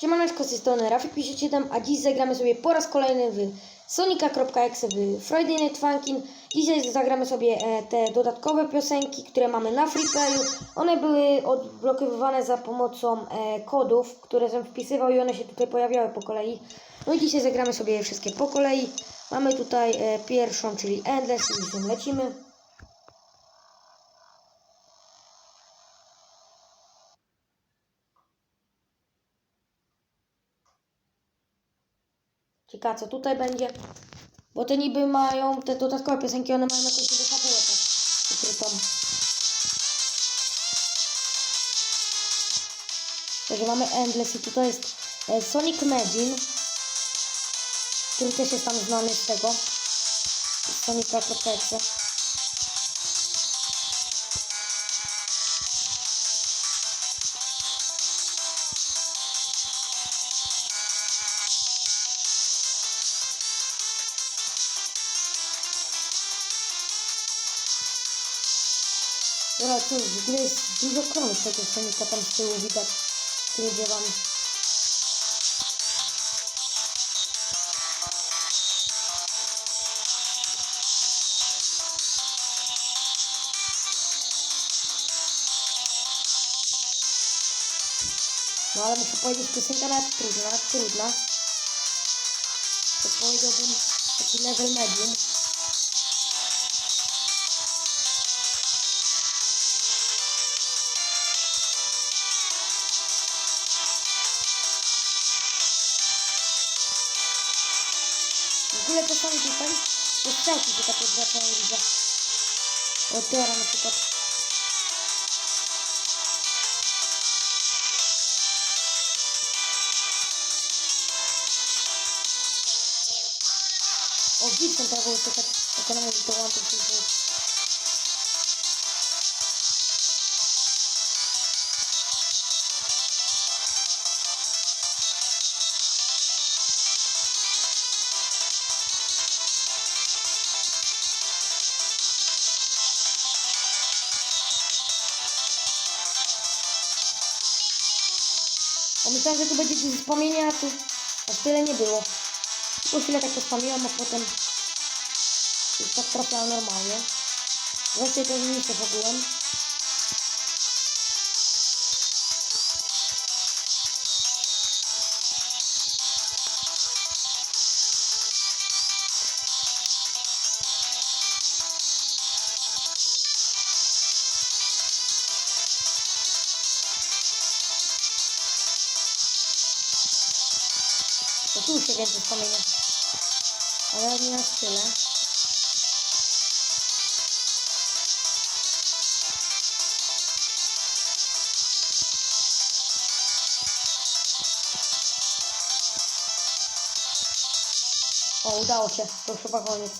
Siemaneczko, z tej strony Rafik 57, a dziś zagramy sobie po raz kolejny w Sonika.exe w Friday Night Funkin. Dzisiaj zagramy sobie e, te dodatkowe piosenki, które mamy na freeplayu. One były odblokowywane za pomocą e, kodów, które jsem wpisywał i one się tutaj pojawiały po kolei. No i dzisiaj zagramy sobie je wszystkie po kolei. Mamy tutaj e, pierwszą, czyli Endless i z lecimy. Ciekawe co tutaj będzie. Bo te niby mają, te dodatkowe piosenki, one mają jakąś niby fabułę tak ukrytą. Także mamy Endless i tutaj jest e, Sonic Imagine, który też jest tam znany z tego. z dużo krąg tego Sonika tam z tyłu widać tymi drzewami. No ale muszę powiedzieć, piosenka nawet trudna, trudna. To powiedziałbym taki level medium. Te strzałki się takie wracają, widzę. O teraz na przykład. O, widzę tam było coś Pomyślałem, że tu będzie gdzieś wspomnienia, a tu aż tyle nie było. Tylko chwilę tak pospamiłam, a potem już tak trafiało normalnie. Wreszcie to nie w ogóle. Tu się więcej wspomina. Ale nie aż tyle. O, udało się. To już chyba koniec.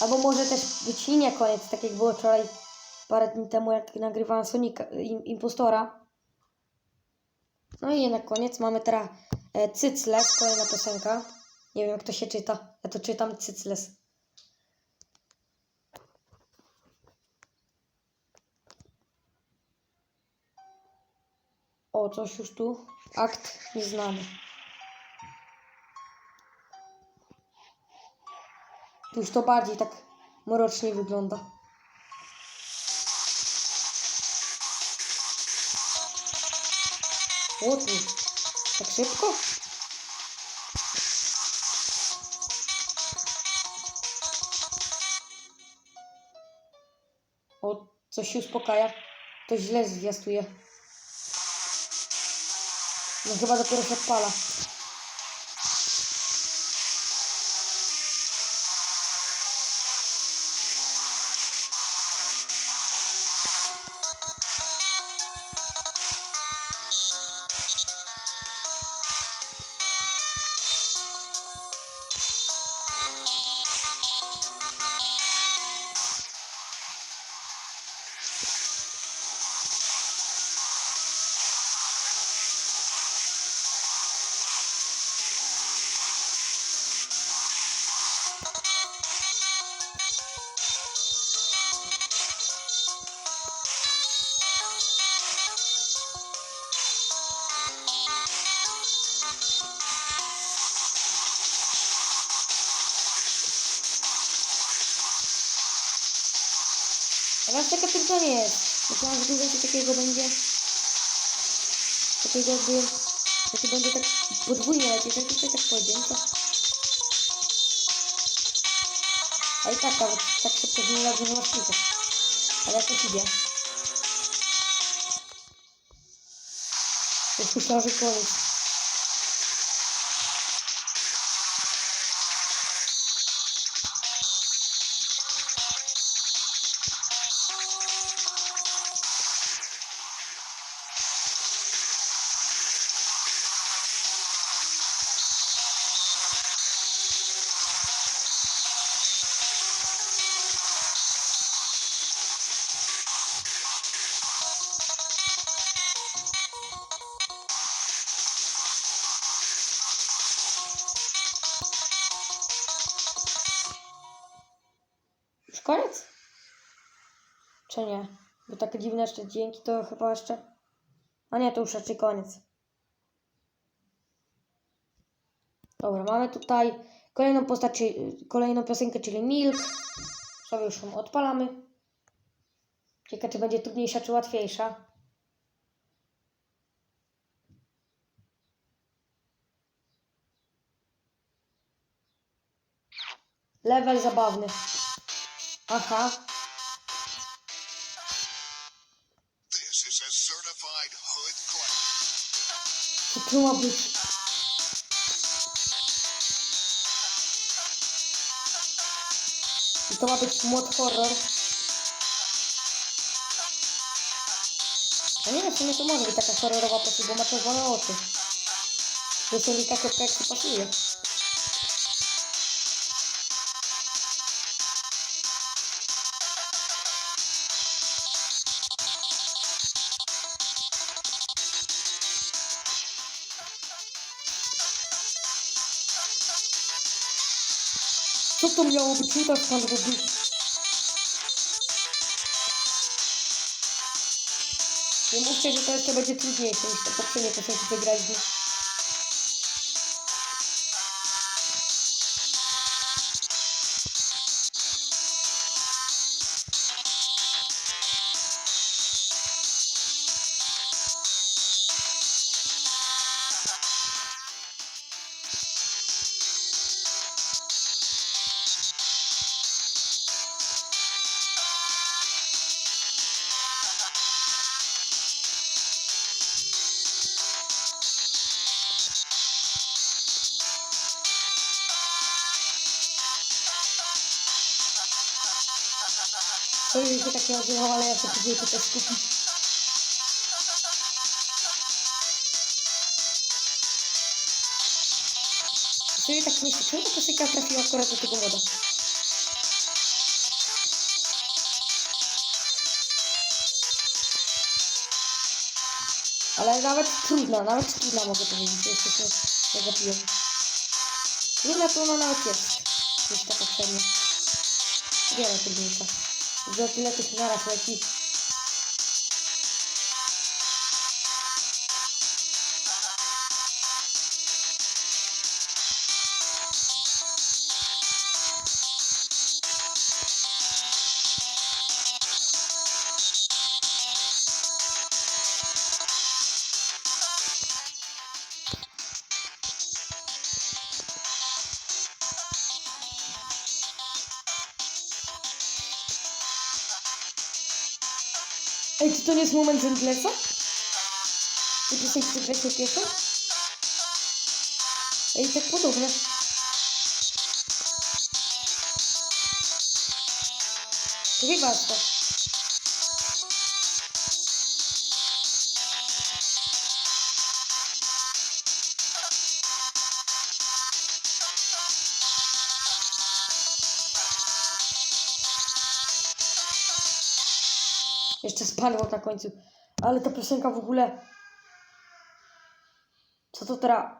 Albo może też być koniec, tak jak było wczoraj parę dni temu, jak nagrywałem Sonika, im, Impostora. No i na koniec mamy teraz Cycles, kolejna piosenka. Nie wiem jak to się czyta. Ja to czytam Cycles. O, coś już tu. Akt nieznany. Tu już to bardziej tak mrocznie wygląda. O tu. Tak szybko? O, coś się uspokaja. To źle zwiastuje. No chyba dopiero się odpala. Ale aż taka tylko nie jest. Myślałam, że tu więcej takiego będzie. Takiego jakby... Że tu będzie tak podwójnie lecieć, jak tutaj tak pojedynczo. A i tak, tak, tak szybko zmienia, że nie masz kluczek. Ale jakoś idzie. Już myślałam, że koniec. Takie dziwne jeszcze dźwięki to chyba jeszcze... A nie, to już raczej koniec. Dobra, mamy tutaj kolejną postać, kolejną piosenkę, czyli Milk. Sobie już ją odpalamy. Ciekawe, czy będzie trudniejsza, czy łatwiejsza. Level zabawny. Aha, claim. co to ma być? I to ma być mod horror. A nie wiem, w sumie to może być taka horrorowa postać, bo ma czerwone oczy. Do Sonika kropka jak się pasuje. Co to miało być? Nie tak pan robi. Nie mówcie, że to jeszcze będzie trudniejsze niż te poprzednie piosenki się takie odbywało, ale ja się próbuję to też skupić. Sobie tak myślę, czemu ta piosenka trafiła akurat do tego moda? Ale nawet trudna, nawet trudna mogę powiedzieć, że jeszcze się zagapiłem. Trudna to ona nawet jest, niż ta poprzednia. Wiele trudniejsza. Za tyle tych naraz Ej, czy to nie jest moment Zentlesa? Ty piosenki co grać pierwszą? Ej, tak podobne. To chyba to. Spadło na końcu. Ale ta piosenka w ogóle... Co to teraz?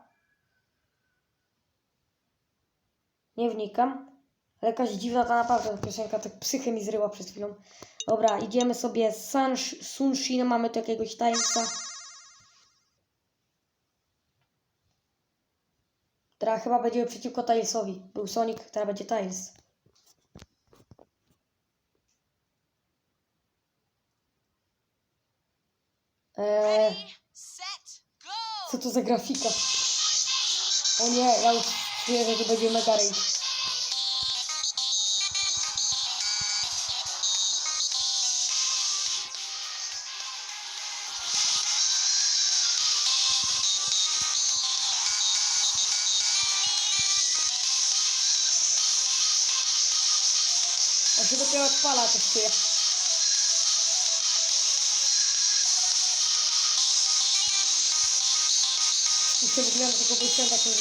Nie wnikam. Ale jakaś dziwna ta naprawdę ta piosenka, tak psychę mi zryła przed chwilą. Dobra, idziemy sobie z Sun, Sunshin, mamy tu jakiegoś tańca. Teraz chyba będziemy przeciwko Tilesowi. Był Sonic, teraz będzie Tiles. Eee, co to za grafika? O nie, ja już czuję, że to będzie mega rage. On się dopiero odpala, coś czuję. Jak się wygląda, tylko bo tak nie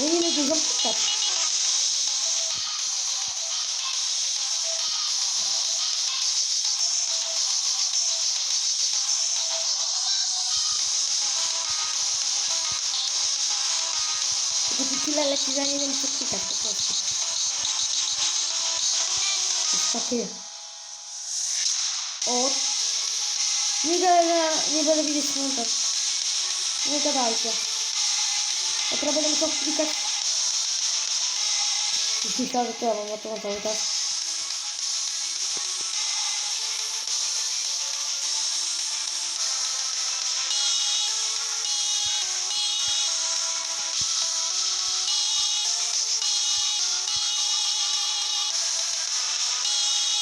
wygląda. No nie mogę zapukać. Bo tu tyle leci, że nie wiem co klikać po prostu. Niestety. O. Nie będę, nie będę widzieć fronta. Nie gadajcie. Ja teraz będę musiał klikać.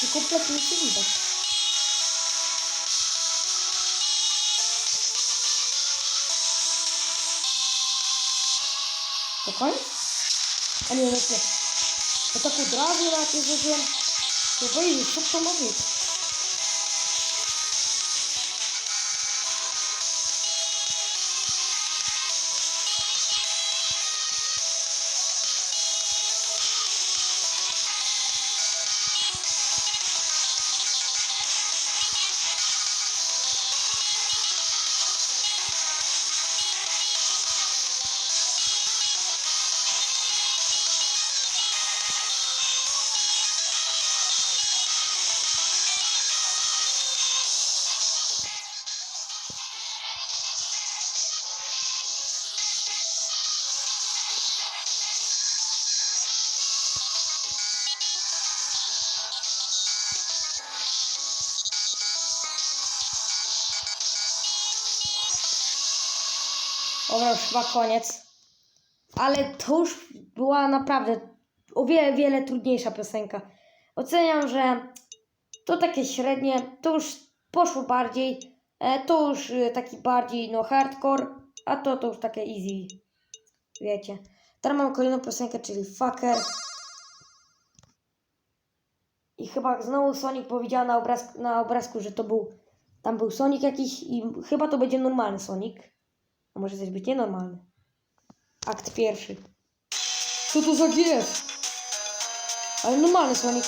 Już myślałem, że to ja mam na to cały czas. I kompletnie nic nie widać. To Dobra, już chyba koniec. Ale to już była naprawdę o wiele, wiele trudniejsza piosenka. Oceniam, że to takie średnie, to już poszło bardziej, e, to już e, taki bardziej no hardcore, a to to już takie easy, wiecie. Teraz mamy kolejną piosenkę, czyli Fucker. I chyba znowu Sonic powiedziała na, obraz, na obrazku, że to był, tam był Sonic jakiś i chyba to będzie normalny Sonic. A może coś być nienormalny. Akt pierwszy. Co to za GF? Ale normalny Sonic.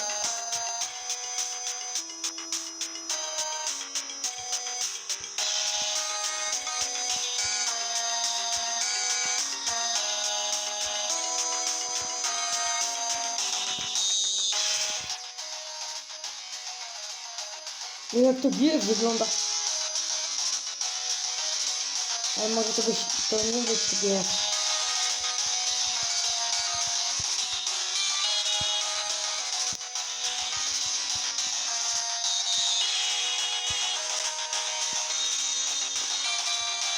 No jak to GF wygląda? Ale może to być, to nie być GF.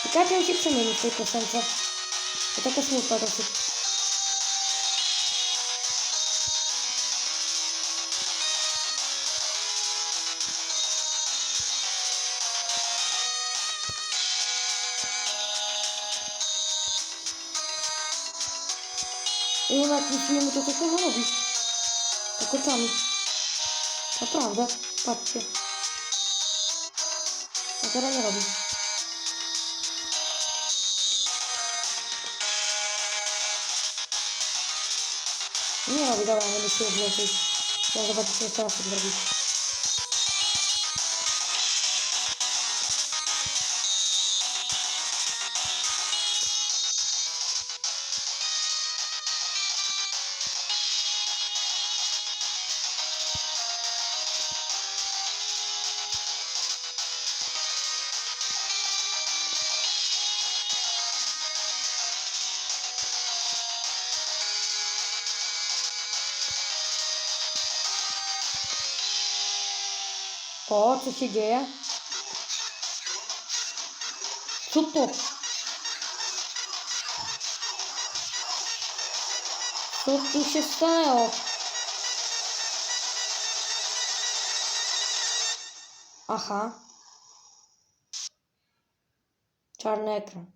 Ciekawe, jak się przemieni w tej piosence. To taka smutna dosyć. I ona jak myślimy, to coś ona robi. Tak oczami. Naprawdę. Patrzcie. A teraz nie robi. Nie robi, dobra, nie myślę więcej. Ja zobaczę, co jeszcze raz tak zrobić. O, co się dzieje? Co to? Co tu się stało? Aha. Czarny ekran.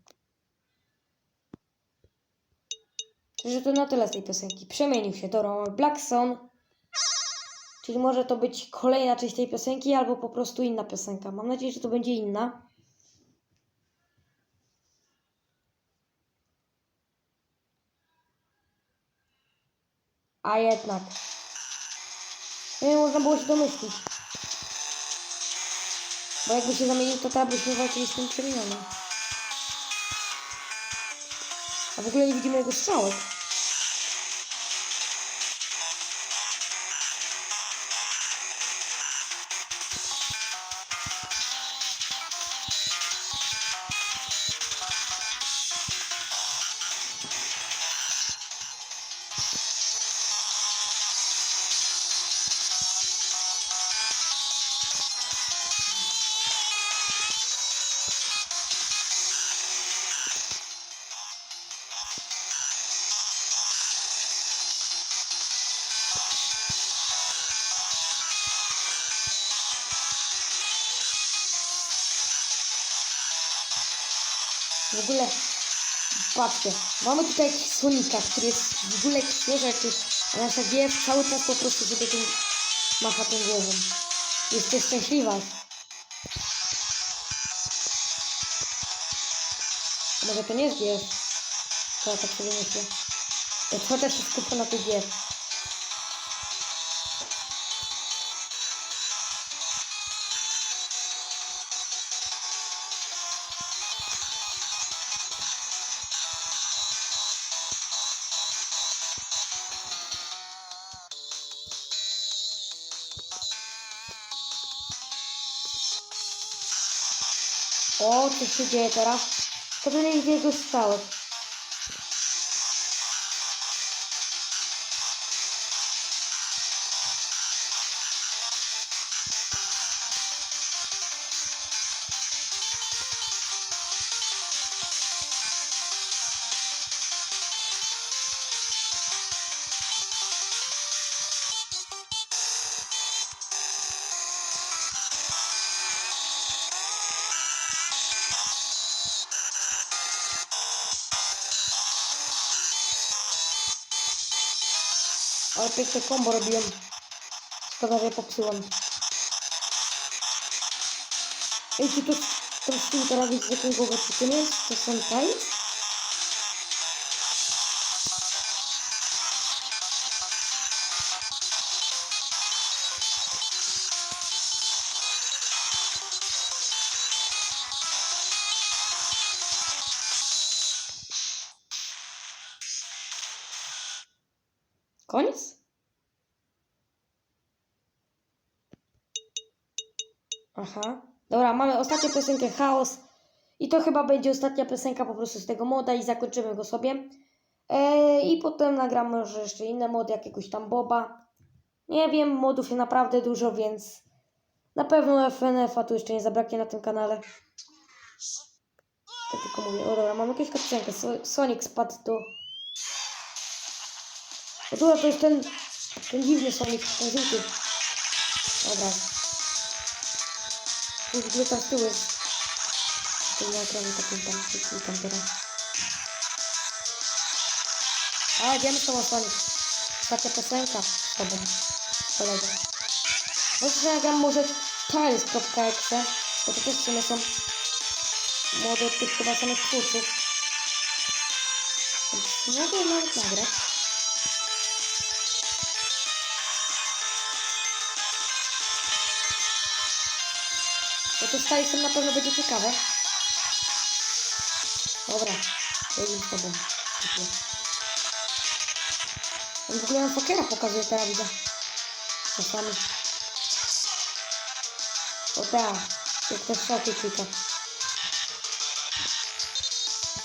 Że to na tyle z tej piosenki. Przemienił się. Dobra, mamy Black Sun. Czyli może to być kolejna część tej piosenki, albo po prostu inna piosenka. Mam nadzieję, że to będzie inna. A jednak. Nie można było się domyślić. Bo jakby się zamienił, to tak byśmy walczyli z tym przemienionym. A w ogóle nie widzimy jego strzałek. Ogóle, patrzcie, mamy tutaj słonika, który jest w ogóle świeży jakiś, a nasza dziew cały czas po prostu sobie tym macha tą głową. Jest szczęśliwa. Może to nie jest dziew? To ja tak sobie myślę. To się skupia na tej dziew. O, co się dzieje teraz? To by nie widzę jego strzałek. Ale piękne kombo robiłem. Szkoda, że je popsułem. Ej, czy to to z tym teraz widzieć jaką głowę? Czy to nie jest to Sentai? Koniec? Aha. Dobra, mamy ostatnią piosenkę Chaos. I to chyba będzie ostatnia piosenka po prostu z tego moda i zakończymy go sobie. Eee, I potem nagram może jeszcze inne mody, jakiegoś tam Boba. Nie wiem, modów jest naprawdę dużo, więc na pewno FNF-a tu jeszcze nie zabraknie na tym kanale. Tak tylko mówię. O dobra, mamy jakąś. So- Sonic spadł do... O dobra, to jest ten, ten dziwny Sonic, ten żółty. Dobra. Tu w ogóle tam z tyłu jest. Tu na ekranie takim tam, tu tam teraz. A, idziemy z tobą Sonic. Ostatnia piosenka z tobą, kolega. Może że nagram może tiles.exe, bo to też w sumie są młode od tych chyba samych twórców. Więc Mogę nawet nagrać. Bo to z Tilesem na pewno będzie ciekawe. Dobra, jedziemy z tobą. On w ogóle nam Fokera pokazuje teraz, widzę. Czasami. O tak, jak te szoki klika.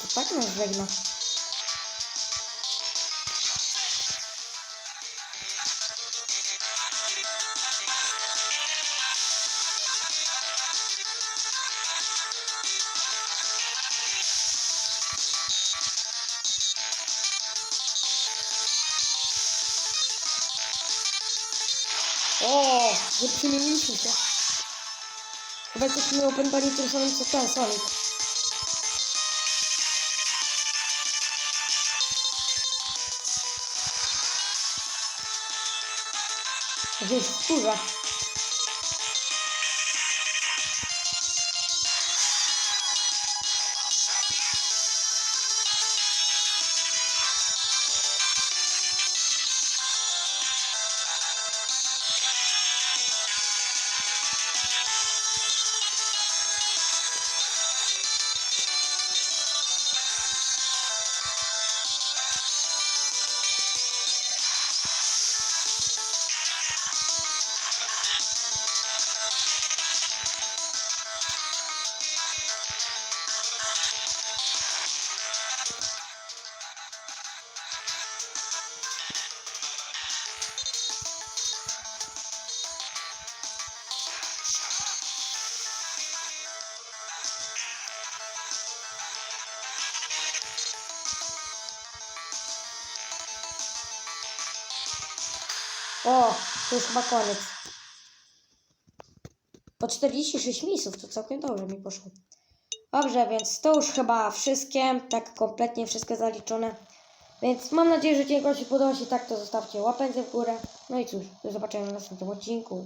To tak nas żegna. Jesteśmy opętani tym samym co ten Sonic. Gdzieś wkurza. To już chyba koniec. Po 46 misów, to całkiem dobrze mi poszło. Dobrze, więc to już chyba wszystkie, tak kompletnie wszystkie zaliczone. Więc mam nadzieję, że Ci się podoba. Jeśli tak, to zostawcie łapędzę w górę. No i cóż, do zobaczenia w następnym odcinku.